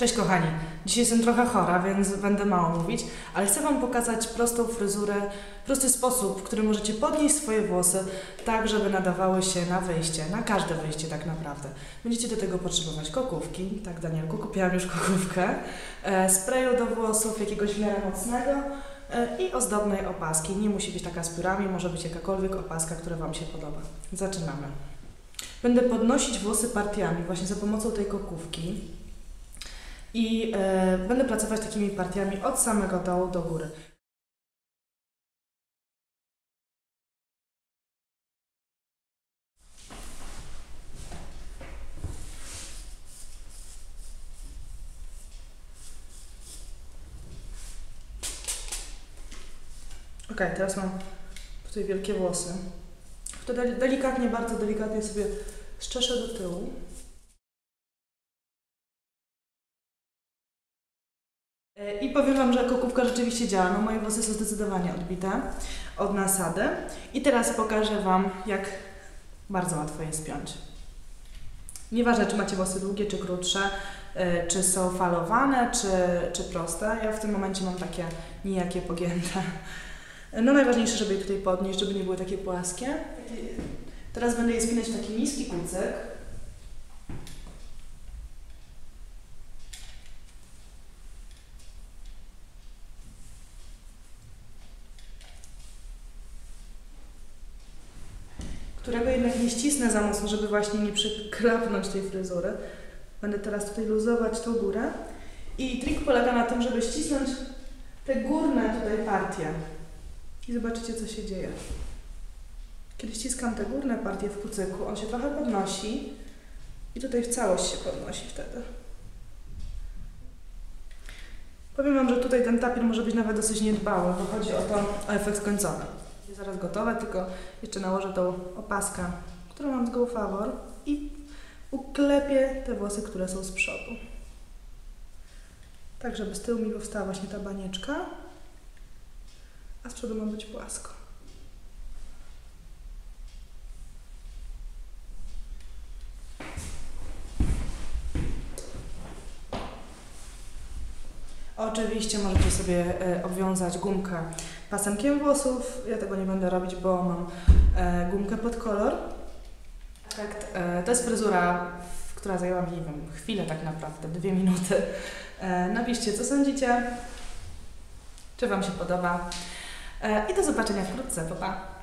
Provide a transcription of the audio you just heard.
Cześć kochani, dzisiaj jestem trochę chora, więc będę mało mówić, ale chcę Wam pokazać prostą fryzurę, prosty sposób, w którym możecie podnieść swoje włosy tak, żeby nadawały się na wyjście, na każde wyjście tak naprawdę. Będziecie do tego potrzebować kokówki, tak Danielku, kupiłam już kokówkę, e, sprayu do włosów, jakiegoś w miarę mocnego e, i ozdobnej opaski. Nie musi być taka z piórami, może być jakakolwiek opaska, która Wam się podoba. Zaczynamy. Będę podnosić włosy partiami właśnie za pomocą tej kokówki. I e, będę pracować takimi partiami od samego dołu do góry. Ok, teraz mam tutaj wielkie włosy. To del- delikatnie, bardzo delikatnie sobie szczeszę do tyłu. I powiem Wam, że kokówka rzeczywiście działa. No, moje włosy są zdecydowanie odbite od nasady. I teraz pokażę Wam, jak bardzo łatwo je spiąć. Nieważne, czy macie włosy długie, czy krótsze, e, czy są falowane, czy, czy proste. Ja w tym momencie mam takie nijakie pogięte. No najważniejsze, żeby je tutaj podnieść, żeby nie były takie płaskie. Teraz będę je spinać w taki niski kucyk. Którego jednak nie ścisnę za mocno, żeby właśnie nie przyklapnąć tej fryzury. Będę teraz tutaj luzować tą górę. I trik polega na tym, żeby ścisnąć te górne tutaj partie. I zobaczycie, co się dzieje. Kiedy ściskam te górne partie w kucyku, on się trochę podnosi i tutaj w całość się podnosi wtedy. Powiem Wam, że tutaj ten tapir może być nawet dosyć niedbały, bo chodzi o to, o efekt końcowy. Zaraz gotowe, tylko jeszcze nałożę tą opaskę, którą mam z Go Favor i uklepię te włosy, które są z przodu. Tak, żeby z tyłu mi powstała właśnie ta banieczka, a z przodu ma być płasko. Oczywiście możecie sobie e, obwiązać gumkę pasemkiem włosów. Ja tego nie będę robić, bo mam e, gumkę pod kolor. Efekt, e, to jest fryzura, która zajęła mi, nie wiem, chwilę tak naprawdę, dwie minuty. E, napiszcie, co sądzicie, czy Wam się podoba. E, I do zobaczenia wkrótce. Pa, pa.